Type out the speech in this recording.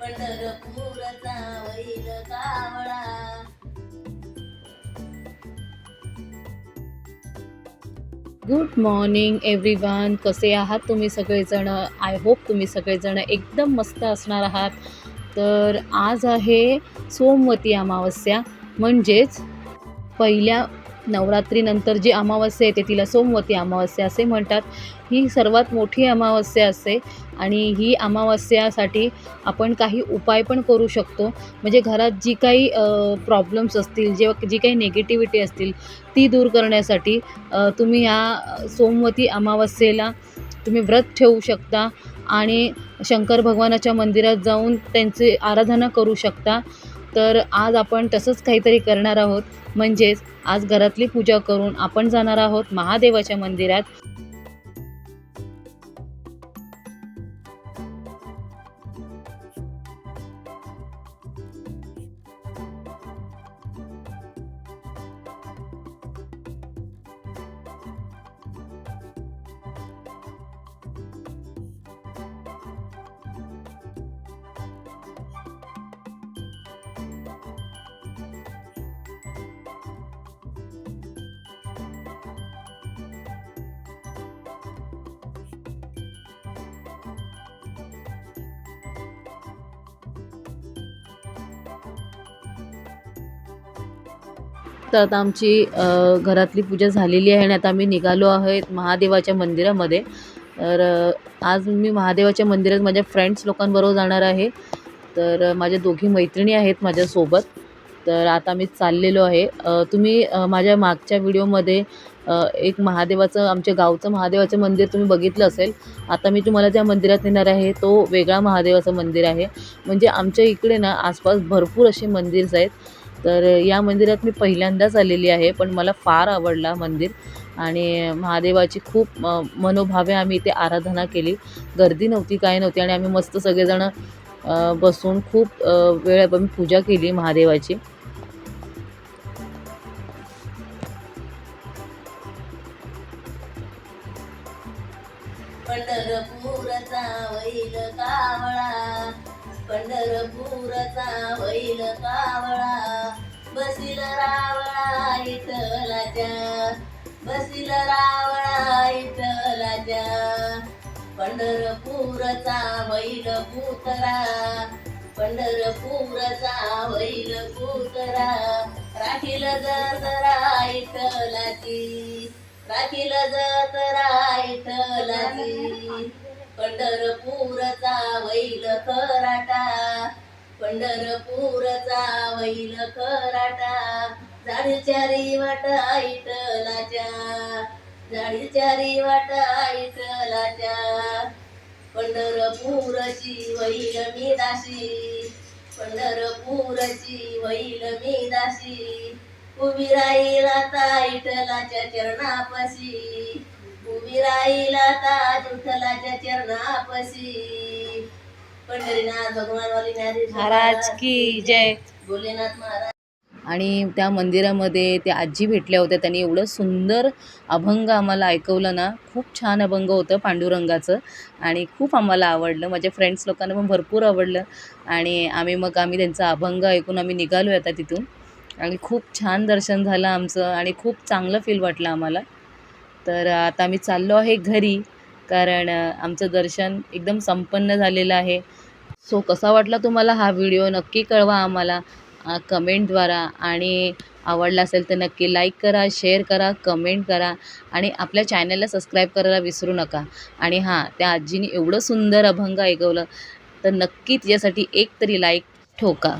पंढरपूरचा वैल कावळा. Good morning everyone कसे आहात तुम्ही सगळेजण? आय होप तुम्ही सगळेजण एकदम मस्त असणार आहात. तर आज आहे सोमवती अमावस्या. म्हणजेच पहिल्या नवरात्रीनंतर जी अमावस्या येते तिला सोमवती अमावस्या असे म्हणतात. ही सर्वात मोठी अमावस्या असते आणि ही अमावस्यासाठी आपण काही उपाय पण करू शकतो. म्हणजे घरात जी काही प्रॉब्लेम्स असतील जे जी काही निगेटिव्हिटी असतील ती दूर करण्यासाठी तुम्ही ह्या सोमवती अमावस्येला तुम्ही व्रत ठेवू शकता आणि शंकर भगवानाच्या मंदिरात जाऊन त्यांची आराधना करू शकता. तर आज आपण तसंच काहीतरी करणार आहोत. म्हणजेच आज घरातली पूजा करून आपण जाणार आहोत महादेवाच्या मंदिरात. तर आता आमची घरातली पूजा झालेली आहे आणि आता आम्ही निघालो आहेत महादेवाच्या मंदिरामध्ये. तर आज मी महादेवाच्या मंदिरात माझ्या फ्रेंड्स लोकांबरोबर जाणार आहे. तर माझ्या दोघी मैत्रिणी आहेत माझ्यासोबत. तर आता मी चाललेलो आहे. तुम्ही माझ्या मागच्या व्हिडिओमध्ये एक महादेवाचं आमच्या गावचं महादेवाचं मंदिर तुम्ही बघितलं असेल. आता मी तुम्हाला ज्या मंदिरात नेणार आहे तो वेगळा महादेवाचं मंदिर आहे. म्हणजे आमच्या इकडे ना आसपास भरपूर असे मंदिर्स आहेत. तर या मंदिरात मी पहिल्यांदाच आलेली आहे पण मला फार आवडला मंदिर. आणि महादेवाची खूप मनोभावे आम्ही इथे आराधना केली. गर्दी नव्हती काय नव्हती आणि आम्ही मस्त सगळेजण बसून खूप वेळ आम्ही पूजा केली महादेवाची. पंढरपूरचा वैल कावळा पंढरपूरचा वैल कावळा बसील रावळा इटलाच्या बसील रावळा इटलाच्या पंढरपूरचा वैल पुतरा पंढरपूरचा वैल पुतरा राखील जरा इटलाची राखील जतरा इटलाची पंढरपूरचा वैल कराटा पंढरपूरचा वैल खराटा झाडीच्या वाटा इटलाच्या झाडीच्या वाटा इटलाच्या पंढरपूरची वैल मी दाशी पंढरपूरची वैल मी दाशी उभी राहिला आता इटलाच्या चरणापाशी उभी राहिला आता विठ्ठलाच्या चरणापाशी. पंढरीनाथ महाराज की जय. भोलेनाथ महाराज. आणि त्या मंदिरामध्ये त्या आजी भेटल्या होत्या. त्यांनी एवढं सुंदर अभंग आम्हाला ऐकवलं ना खूप छान अभंग होतं पांडुरंगाचं. आणि खूप आम्हाला आवडलं. माझ्या फ्रेंड्स लोकांना पण भरपूर आवडलं. आणि आम्ही मग आम्ही त्यांचा अभंग ऐकून आम्ही निघालो आता तिथून. आणि खूप छान दर्शन झालं आमचं. आणि खूप चांगलं फील वाटलं आम्हाला. तर आता आम्ही चाललो आहे घरी. कारण आमचं दर्शन एकदम संपन्न झालेलं आहे. सो कसा वाटला तुम्हाला हा व्हिडिओ? नक्की कळवा आम्हाला कमेंटद्वारा आणि आवडला असेल तर नक्की लाईक करा शेअर करा कमेंट करा. आणि आपल्या चॅनलला सबस्क्राईब करायला विसरू नका. आणि हां त्या आजीने एवढं सुंदर अभंग ऐकवलं तर नक्की तिच्यासाठी एक तरी लाईक ठोका.